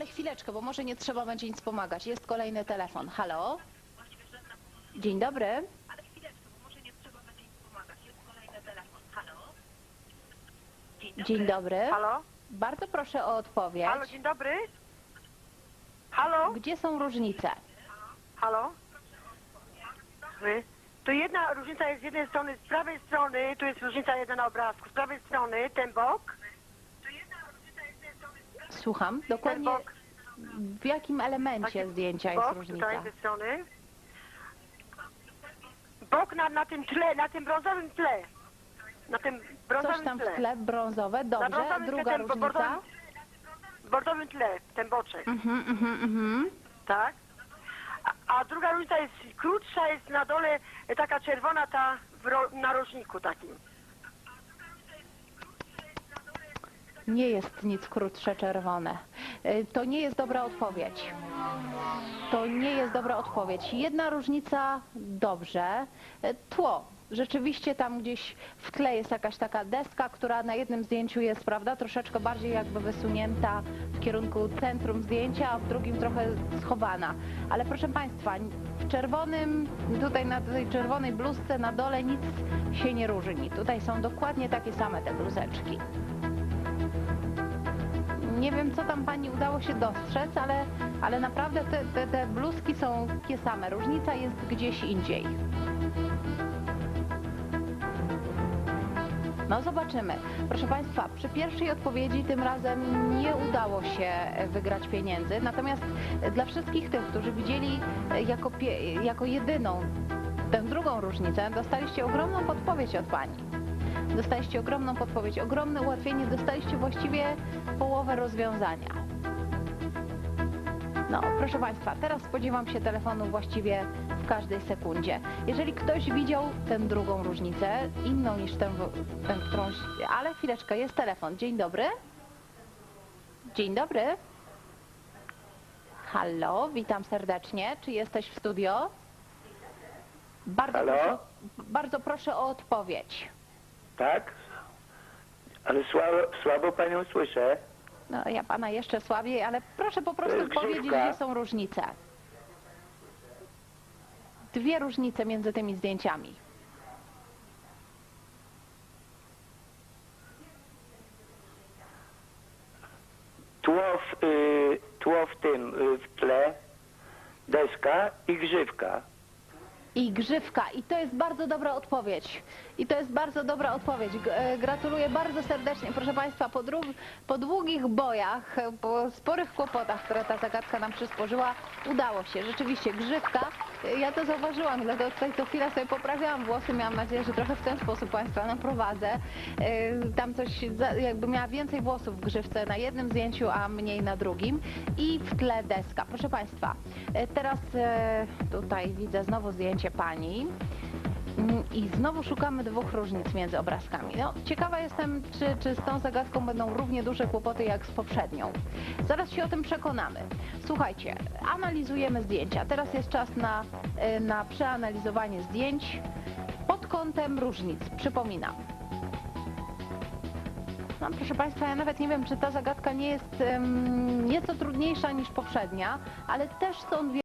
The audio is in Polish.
ale chwileczkę, bo może nie trzeba będzie nic pomagać. Jest kolejny telefon. Halo? Dzień dobry. Dzień dobry. Halo? Bardzo proszę o odpowiedź. Halo, dzień dobry? Halo? Gdzie są różnice? Halo? Wy? Tu jedna różnica jest z jednej strony, z prawej strony, tu jest różnica jedna na obrazku, z prawej strony ten bok, Słucham. ten Dokładnie bok, w jakim elemencie Taki zdjęcia jest bok różnica? tutaj ze strony. Bok na, na tym tle, na tym brązowym tle. Na tym brązowym Coś tam w tle. tle brązowe. Na Dobrze. brązowym Druga tle, ten różnica? bordowym, bordowym tle, ten boczek, Mhm, mhm, mhm. tak? A, a druga różnica jest krótsza, jest na dole e, taka czerwona ta w ro, narożniku takim. Nie jest nic krótsze czerwone. Y, To nie jest dobra odpowiedź. To nie jest dobra odpowiedź. Jedna różnica dobrze. Y, Tło. Rzeczywiście tam gdzieś w tle jest jakaś taka deska, która na jednym zdjęciu jest, prawda, troszeczkę bardziej jakby wysunięta w kierunku centrum zdjęcia, a w drugim trochę schowana. Ale proszę Państwa, w czerwonym, tutaj na tej czerwonej bluzce na dole nic się nie różni. Tutaj są dokładnie takie same te bluzeczki. Nie wiem, co tam pani udało się dostrzec, ale, ale naprawdę te, te, te bluzki są takie same. Różnica jest gdzieś indziej. No zobaczymy. Proszę Państwa, przy pierwszej odpowiedzi tym razem nie udało się e, wygrać pieniędzy. Natomiast e, dla wszystkich tych, którzy widzieli e, jako, jako jedyną tę drugą różnicę, dostaliście ogromną podpowiedź od Pani. Dostaliście ogromną podpowiedź, ogromne ułatwienie, dostaliście właściwie połowę rozwiązania. No, proszę Państwa, teraz spodziewam się telefonu właściwie w każdej sekundzie. Jeżeli ktoś widział tę drugą różnicę, inną niż tę, tę którąś... Ale chwileczkę, jest telefon. Dzień dobry. Dzień dobry. Halo, witam serdecznie. Czy jesteś w studio? Bardzo, Halo? proszę, bardzo proszę o odpowiedź. Tak? Ale słabo, słabo panią słyszę. No, ja pana jeszcze słabiej, ale proszę po prostu powiedzieć, gdzie są różnice. Dwie różnice między tymi zdjęciami. Tło w, y, tło w tym, y, w tle, deska i grzywka. I grzywka. I to jest bardzo dobra odpowiedź. I to jest bardzo dobra odpowiedź. E, Gratuluję bardzo serdecznie. Proszę Państwa, po, po długich bojach, po sporych kłopotach, które ta zagadka nam przysporzyła, udało się. Rzeczywiście grzywka. Ja to zauważyłam, dlatego tutaj co chwilę sobie poprawiałam włosy. Miałam nadzieję, że trochę w ten sposób Państwa naprowadzę. E, Tam coś, jakby miała więcej włosów w grzywce na jednym zdjęciu, a mniej na drugim. I w tle deska. Proszę Państwa, e, teraz e, tutaj widzę znowu zdjęcie Pani. Mm, I znowu szukamy dwóch różnic między obrazkami. No, ciekawa jestem, czy, czy z tą zagadką będą równie duże kłopoty jak z poprzednią. Zaraz się o tym przekonamy. Słuchajcie, analizujemy zdjęcia. Teraz jest czas na, y, na przeanalizowanie zdjęć pod kątem różnic. Przypominam. No, proszę Państwa, ja nawet nie wiem, czy ta zagadka nie jest em, nieco trudniejsza niż poprzednia, ale też są dwie